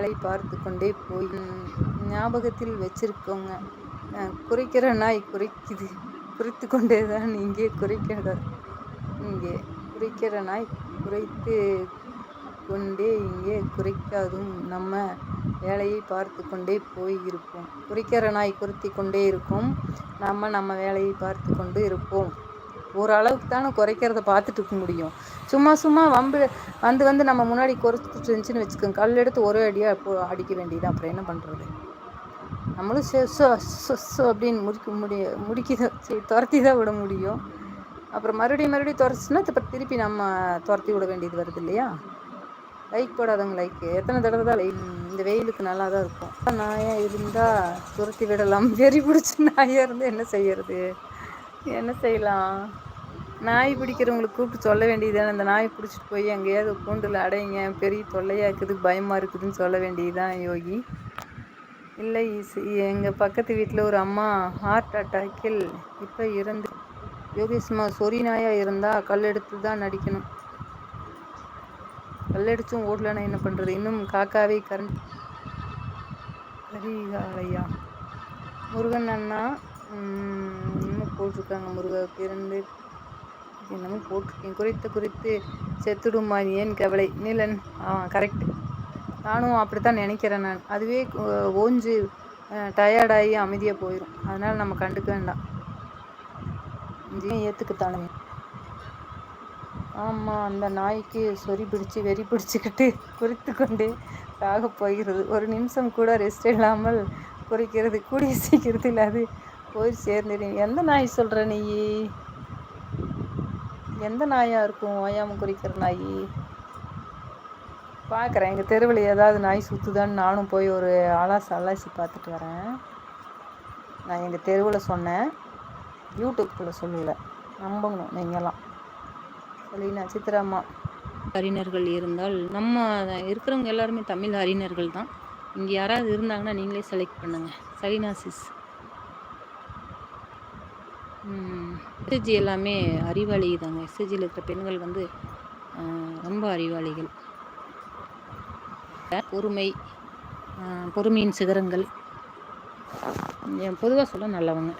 வேலை பார்த்து கொண்டே போய் ஞாபகத்தில் வச்சிருக்கோங்க. குறைக்கிற நாய் குறைக்குது. குறைத்து கொண்டே தான் இங்கே குறைக்கிற இங்கே குறைக்கிற நாய் குறைத்து கொண்டே இங்கே குறைக்காதும். நம்ம வேலையை பார்த்து கொண்டே போய் இருப்போம். குறைக்கிற நாய் குறைத்தி கொண்டே இருக்கும். நம்ம நம்ம வேலையை பார்த்து கொண்டு இருப்போம். ஓரளவுக்கு தானே குறைக்கிறத பார்த்துட்டு இருக்க முடியும். சும்மா சும்மா வம்பு வந்து வந்து நம்ம முன்னாடி குறைச்சிட்டு இருந்துச்சுன்னு வச்சுக்கோங்க. கல் எடுத்து ஒரே அடியாக போ அடிக்க வேண்டியது. அப்புறம் என்ன பண்ணுறது நம்மளும் சோ அப்படின்னு முடிக்க முடிய முடிக்க துரத்தி தான் விட முடியும். அப்புறம் மறுபடியும் மறுபடியும் துரத்துச்சுன்னா இப்போ திருப்பி நம்ம துரத்தி விட வேண்டியது வருது இல்லையா? லைக் போடாதவங்க லைக்கு எத்தனை தடவை தான் லைக் இந்த வெயிலுக்கு நல்லா தான் இருக்கும். நாயாக இருந்தால் துரத்தி விடலாம். வெறி பிடிச்ச நாயாக இருந்து என்ன செய்யறது? என்ன செய்யலாம்? நாய் பிடிக்கிறவங்களுக்கு கூப்பிட்டு சொல்ல வேண்டியதுதானே? அந்த நாய் பிடிச்சிட்டு போய் எங்கேயாவது கூண்டில் அடைங்க. பெரிய தொல்லையாக இருக்குது பயமாக இருக்குதுன்னு சொல்ல வேண்டியதுதான் யோகி. இல்லை எங்கள் பக்கத்து வீட்டில் ஒரு அம்மா ஹார்ட் அட்டாக்கில் இப்போ இறந்து யோகேஷ்மா சொறி நாயாக இருந்தால் கல் எடுத்து தான் நடிக்கணும் கல்லடிச்சும் ஓடலன்னா என்ன பண்ணுறது இன்னும் காக்காவே கரண்ட் கரிகாலையா? முருகன் அண்ணா போட்டிருக்காங்க முருகாவுக்கு இருந்து என்னமோ போட்டிருக்கேன். குறித்து குறித்து செத்துடுமா ஏன் கவலை? நீலன். ஆ கரெக்டு நானும் அப்படித்தான் நினைக்கிறேன் நான். அதுவே ஓஞ்சு டயர்டாகி அமைதியாக போயிடும் அதனால் நம்ம கண்டுக்க வேண்டாம். ஏற்றுக்கத்தானே ஆமாம் அந்த நாய்க்கு சொறி பிடிச்சி வெறி பிடிச்சிக்கிட்டு குறித்து கொண்டே சாக போகிறது. ஒரு நிமிஷம் கூட ரெஸ்ட் இல்லாமல் குறைக்கிறது. கூடிய சீக்கிரத்தில் அது போய் சேர்ந்துடுவீங்க எந்த நாய் சொல்கிற நீ? எந்த நாயாக இருக்கும் ஓயாமல் குறிக்கிற நாய்? பார்க்குறேன் எங்கள் தெருவில் ஏதாவது நாய் சுற்றுதான்னு நானும் போய் ஒரு அலாசி அலாசி பார்த்துட்டு வரேன். நான் எங்கள் தெருவில் சொன்னேன். யூடியூப்பில் சொல்லலை. நம்பணும் நீங்களாம் சொல்லினா சித்ராம்மா அறிஞர்கள் இருந்தால் நம்ம இருக்கிறவங்க எல்லாருமே தமிழ் அறிஞர்கள் தான். இங்கே யாராவது இருந்தாங்கன்னா நீங்களே செலக்ட் பண்ணுங்கள் சலினா சிஸ் எஸ்எஸ்ஜி எல்லாமே அறிவாளி தாங்க எஸ்எஸ்ஜியில் இருக்கிற பெண்கள் வந்து ரொம்ப அறிவாளிகள். பொறுமை பொறுமையின் சிகரங்கள். பொதுவாக சொல்ல நல்லவங்க.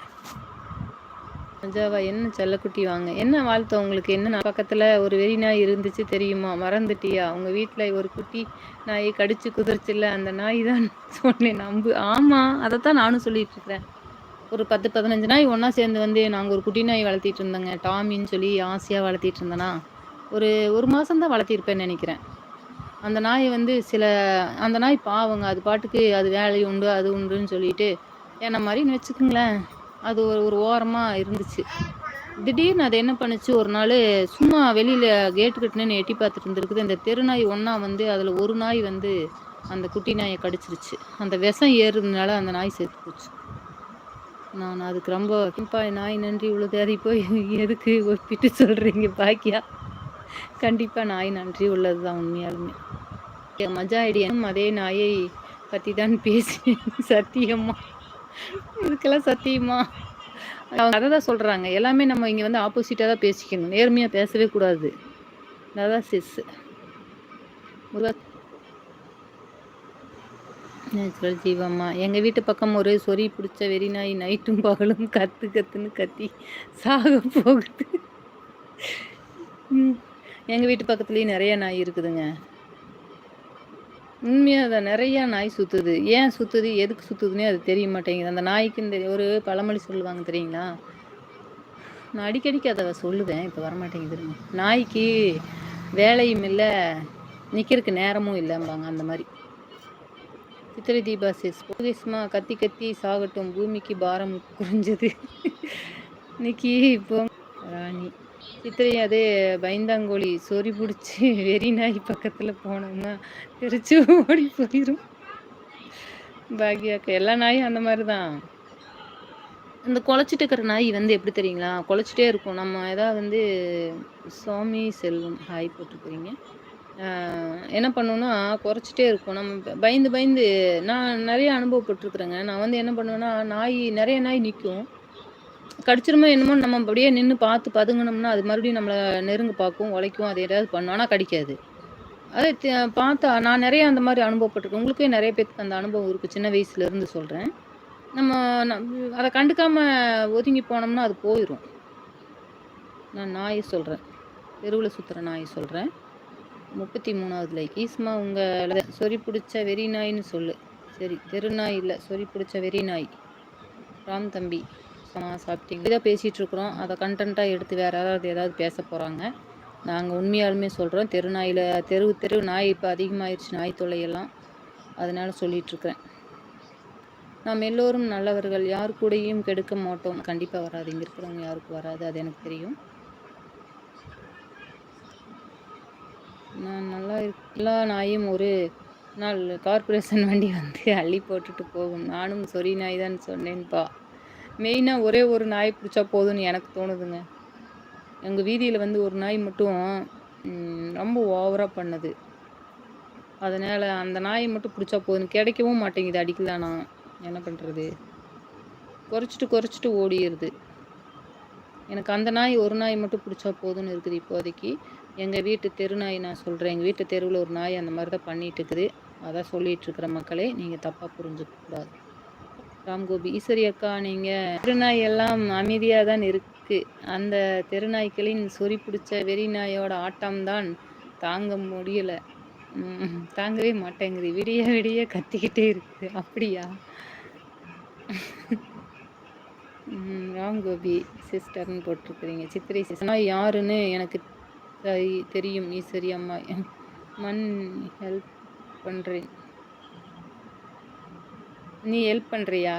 அஜாவா என்ன செல்லக்குட்டி வாங்க? என்ன வாழ்த்து உங்களுக்கு? என்ன பக்கத்தில் ஒரு வெறி நாய் இருந்துச்சு தெரியுமா? மறந்துட்டியா? உங்கள் வீட்டில் ஒரு குட்டி நாயை கடிச்சு குதிர்ச்சில்ல அந்த நாய் தான் சொன்னேன். நம்பு. ஆமாம் அதைத்தான் நானும் சொல்லிட்டு இருக்கிறேன். ஒரு பத்து பதினஞ்சு நாய் ஒன்றா சேர்ந்து வந்து நாங்கள் ஒரு குட்டி நாய் வளர்த்திட்டு இருந்தோங்க. டாமின்னு சொல்லி ஆசையாக வளர்த்திட்டு இருந்தேனா? ஒரு ஒரு மாதம் தான் வளர்த்திருப்பேன்னு நினைக்கிறேன். அந்த நாய் வந்து சில அந்த நாய் பாவங்க. அது பாட்டுக்கு அது வேலை உண்டு அது உண்டுன்னு சொல்லிட்டு என்ன மாதிரின்னு வச்சுக்கோங்களேன். அது ஒரு ஒரு ஓரமாக இருந்துச்சு. திடீர்னு அது என்ன பண்ணுச்சு? ஒரு நாள் சும்மா வெளியில் கேட்டு கட்டினு எட்டி பார்த்துட்டு இருந்துருக்குது. இந்த தெரு நாய் ஒன்றா வந்து அதில் ஒரு நாய் வந்து அந்த குட்டி நாயை கடிச்சிருச்சு. அந்த விஷம் ஏறுறதுனால அந்த நாய் சேர்த்து போச்சு. நான் அதுக்கு ரொம்ப கிம்பா நாய் நன்றி இவ்வளோ அதை போய் எதுக்கு ஒப்பிட்டு சொல்கிறீங்க பாக்கியா? கண்டிப்பாக நாய் நன்றி உள்ளது தான் உண்மையாலுமே மஜா ஐடியா அதே நாயை பற்றி தான் பேசினேன் சத்தியம்மா இதுக்கெல்லாம் சத்தியமா? அவங்க அதை தான் சொல்கிறாங்க எல்லாமே நம்ம இங்கே வந்து ஆப்போசிட்டாக தான் பேசிக்கணும் நேர்மையாக பேசவே கூடாது. அதான் சிஸ். முருகா நேச்சுரல் ஜீவம்மா. எங்கள் வீட்டு பக்கம் ஒரு சொறி பிடிச்ச வெறி நாய் நைட்டும் பகலும் கத்து கத்துன்னு கத்தி சாக போகுது. எங்கள் வீட்டு பக்கத்துலேயும் நிறைய நாய் இருக்குதுங்க. உண்மையாக அதை நிறையா நாய் சுற்றுது ஏன் சுற்றுது எதுக்கு சுற்றுதுன்னே அது தெரிய மாட்டேங்குது. அந்த நாய்க்கு இந்த ஒரு பழமொழி சொல்லுவாங்க தெரியுங்களா? நான் அடிக்கடிக்கு அதை சொல்லுவேன். இப்போ வரமாட்டேங்குது நாய்க்கு வேலையும் இல்லை நிற்கிறதுக்கு நேரமும் இல்லைம்பாங்க அந்த மாதிரி. சித்திரை தீபாசிஸ் போகேஸ்மா கத்தி கத்தி சாகட்டும் பூமிக்கு பாரம் குறைஞ்சது. இன்னைக்கு இப்போ ராணி. சித்திரை அதே பயந்தாங்கோழி சொறி பிடிச்சி வெறி நாய் பக்கத்தில் போனோம்னா தெரிச்சு ஓடி போயிடும் பாக்யாக்கா எல்லா நாயும் அந்த மாதிரி தான் இந்த குழச்சிட்டு இருக்கிற நாய் வந்து எப்படி தெரியுங்களா? குழச்சிட்டே இருக்கும். நம்ம எதாவது வந்து சுவாமி செல்வம் ஹாய் போட்டுருக்குறீங்க என்ன பண்ணுன்னா குறைச்சிட்டே இருக்கும். நம்ம பயந்து பயந்து நான் நிறைய அனுபவப்பட்டிருக்குறேங்க. நான் வந்து என்ன பண்ணுவேன்னா நாய் நிறைய நாய் நிற்கும் கடிச்சிருமோ என்னமோ நம்ம அப்படியே நின்று பார்த்து பதுங்கினோம்னா அது மறுபடியும் நம்மளை நெருங்க பார்க்கும் உழைக்கும் அது ஏதாவது பண்ணும். ஆனால் கடிக்காது. அதை பார்த்தா நான் நிறைய அந்த மாதிரி அனுபவப்பட்டிருக்கேன். உங்களுக்கே நிறைய பேருக்கு அந்த அனுபவம் இருக்குது சின்ன வயசுலேருந்து சொல்கிறேன் நம்ம நம்- அதை கண்டுக்காம ஒதுங்கி போனோம்னா அது போயிடும் நான் நாயை சொல்கிறேன் தெருவில் சுற்றுற நாயை சொல்கிறேன் முப்பத்தி மூணாவது லைக் ஈஸ்மா உங்கள் சொறி பிடிச்ச வெறி நாயின்னு சொல்லு. சரி தெரு நாய் இல்லை சொறி பிடிச்ச வெறி நாய். ராம் தம்பி சாப்பிட்டீங்க. இதாக பேசிகிட்டு இருக்கிறோம் அதை கண்டென்ட்டாக எடுத்து வேறு யாராவது ஏதாவது பேச போகிறாங்க நாங்கள் உண்மையாலுமே சொல்கிறோம் தெருநாயில் தெருவு தெரு நாய் இப்போ அதிகமாகிடுச்சு நாய் தொல்லையெல்லாம். அதனால சொல்லிகிட்ருக்கேன் நாம் எல்லோரும் நல்லவர்கள். யார் கூடயும் கெடுக்க மாட்டோம். கண்டிப்பாக வராது. இங்கே இருக்கிறவங்க யாருக்கும் வராது அது எனக்கு தெரியும். நான் நல்லா எல்லா நாயும் ஒரு நாள் கார்ப்பரேஷன் வண்டி வந்து அள்ளி போட்டுட்டு போகும். நானும் சொறி நாய் தான் சொன்னேன்ப்பா மெயினாக ஒரே ஒரு நாய் பிடிச்சா போதும்னு எனக்கு தோணுதுங்க. எங்கள் வீதியில் வந்து ஒரு நாய் மட்டும் ரொம்ப ஓவராக பண்ணுது. அதனால் அந்த நாயை மட்டும் பிடிச்சா போதும். கிடைக்கவும் மாட்டேங்குது அடிக்கலானா. என்ன பண்ணுறது குறைச்சிட்டு குறைச்சிட்டு ஓடிடுது. எனக்கு அந்த நாய் ஒரு நாய் மட்டும் பிடிச்சா போதும்னு இருக்குது இப்போதைக்கு. எங்கள் வீட்டு தெரு நாய் நான் சொல்கிறேன் எங்கள் வீட்டு தெருவில் ஒரு நாய் அந்த மாதிரி தான் பண்ணிட்டு இருக்குது அதான் சொல்லிட்டு இருக்கிற மக்களே நீங்கள் தப்பாக புரிஞ்சுக்க கூடாது. ராம்கோபி ஈஸ்வரி அக்கா நீங்கள் திருநாய் எல்லாம் அமைதியாக தான் இருக்குது அந்த தெருநாய்களின் சொறி பிடிச்ச வெறி நாயோட ஆட்டம்தான் தாங்க முடியல. தாங்கவே மாட்டேங்குது. விடிய விடிய கத்திக்கிட்டே இருக்கு. அப்படியா ம், ராம் கோபி சிஸ்டர்னு போட்டிருக்கிறீங்க. சித்திரை சிஸ்டர் யாருன்னு எனக்கு தெரியும். ஈஸ்வரி அம்மா. மண் ஹெல்ப் பண்ணுறேன் நீ ஹெல்ப் பண்ணுறியா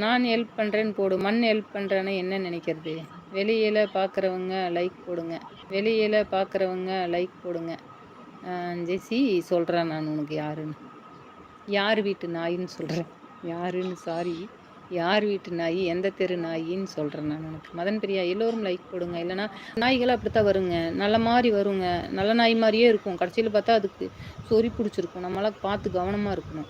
நான் ஹெல்ப் பண்ணுறேன்னு போடு. மண் ஹெல்ப் பண்ணுறேன்னு என்ன நினைக்கிறது? வெளியில் பார்க்குறவங்க லைக் போடுங்க. வெளியில் பார்க்குறவங்க லைக் போடுங்க. ஜெசி சொல்கிறேன் நான் உனக்கு யாருன்னு. யார் வீட்டு நாயின்னு சொல்கிறேன் யாருன்னு சாரி யார் வீட்டு நாய் எந்த தெரு நாயின்னு சொல்கிறேன் நான் உனக்கு. மதன் பிரியா எல்லோரும் லைக் போடுங்க. இல்லைன்னா நாய்கள் அப்படித்தான் வருங்க. நல்ல மாதிரி வருங்க. நல்ல நாய் மாதிரியே இருக்கும். கடைசியில் பார்த்தா அதுக்கு சொறி பிடிச்சிருக்கும். நம்மளாம் பார்த்து கவனமாக இருக்கணும்.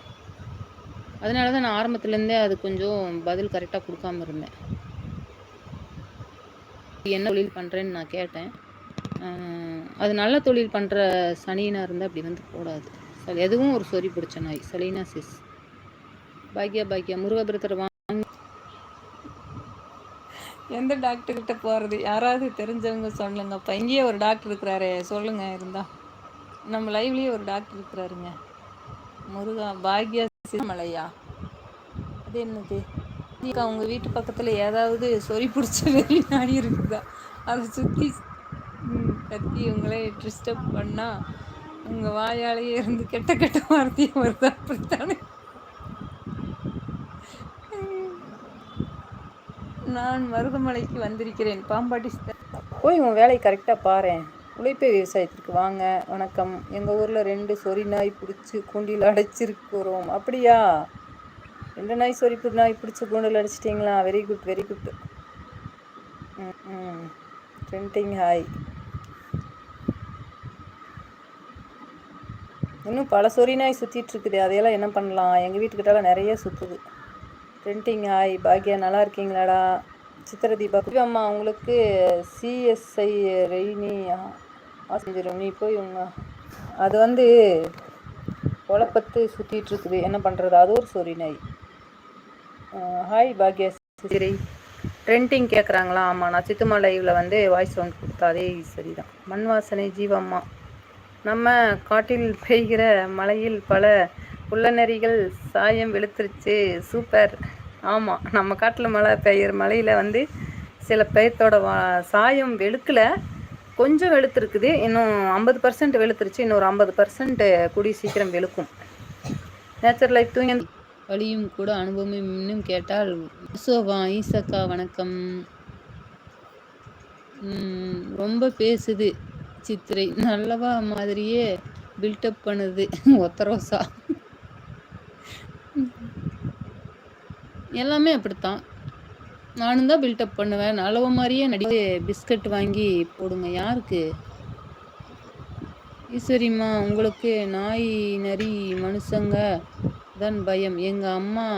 அதனால தான் நான் ஆரம்பத்துலேருந்தே அது கொஞ்சம் பதில் கரெக்டாக கொடுக்காம இருந்தேன். என்ன தொழில் பண்ணுறேன்னு நான் கேட்டேன். அது நல்ல தொழில் பண்ணுற சனியனாக இருந்தால் அப்படி வந்து போடாது. சரி எதுவும் ஒரு சொறி பிடிச்ச நாய். சலீனா சிஸ். பாக்யா பாக்யா. முருகபுரத்தில் வா எந்த டாக்டர்கிட்ட போகிறது யாராவது தெரிஞ்சவங்க சொல்லுங்கப்பா இங்கேயே ஒரு டாக்டர் இருக்கிறாரே. சொல்லுங்க இருந்தா. நம்ம லைவ்லேயே ஒரு டாக்டர் இருக்கிறாருங்க. முருகா பாக்யா சிமலையா அது என்னது? அவங்க உங்கள் வீட்டு பக்கத்தில் ஏதாவது சொறி பிடிச்ச வெறி நாடி இருக்குதா? அதை சுற்றி கத்தி உங்களே டிஸ்டர்ப் பண்ணால் உங்கள் வாயாலேயே இருந்து கெட்ட கெட்ட வார்த்தையும் வருதா. அப்படித்தானே? நான் மருதமலைக்கு வந்திருக்கிறேன். பாம்பாட்டி போய் உன் வேலையை கரெக்டாக பாரு. உழைப்பே விவசாயத்திற்கு வாங்க. வணக்கம். எங்கள் ஊரில் ரெண்டு சொறி நாய் பிடிச்சி கூண்டில் அடைச்சிருக்கிறோம். அப்படியா? ரெண்டு நாய் சொறி நாய் பிடிச்சி கூண்டில் அடைச்சிட்டிங்களா? வெரி குட் வெரி குட் ம் ம். ட்ரெண்டிங் ஹாய் இன்னும் பல சொறி நாய் சுற்றிட்டு இருக்குது. அதையெல்லாம் என்ன பண்ணலாம்? எங்கள் வீட்டுக்கிட்டலாம் நிறைய சுற்றுது ட்ரெண்டிங் ஹாய் பாக்யா நல்லா இருக்கீங்களாடா? சித்திர தீபா அம்மா அவங்களுக்கு சிஎஸ்ஐ ரெய்னி செஞ்சிடும் நீ போய் உங்க அது வந்து குழப்பத்து சுற்றிட்டு இருக்குது என்ன பண்ணுறது அது ஒரு சொறி நாய். ஹாய் பாக்யா சரி ட்ரெண்டிங் கேட்குறாங்களா ஆமாம் நான் சித்துமா லைவில் வந்து வாய்ஸ் சவுண்ட் கொடுத்தாதே சரி சரிதான். மண் வாசனை ஜீவம்மா. நம்ம காட்டில் பெய்கிற மலையில் பல புல்லநெறிகள் சாயம் வெளுத்துருச்சு. சூப்பர் ஆமாம் நம்ம காட்டில் மழை பெய்கிற மழையில் வந்து சில பேர்த்தோட வா சாயம் வெளுக்கல. கொஞ்சம் வெளுத்துருக்குது. இன்னும் ஐம்பது பர்சன்ட் வெளுத்துருச்சு. இன்னொரு ஐம்பது பர்சன்ட் கூடி சீக்கிரம் வெளுக்கும். நேச்சர் லைஃப் தூங்கி வழியும் கூட அனுபவம் இன்னும் கேட்டால் சோபா ஈசக்கா வணக்கம். ரொம்ப பேசுது சித்திரை. நல்லவா மாதிரியே பில்டப் பண்ணுது. ஒத்தரோசா எல்லாமே அப்படித்தான். நானும் தான் பில்டப் பண்ணுவேன். அளவு மாதிரியே நடிக்க பிஸ்கட் வாங்கி போடுங்க. யாருக்கு? ஈஸ்வரிம்மா உங்களுக்கு நாய் நரி மனுஷங்க தான் பயம். எங்கள் அம்மா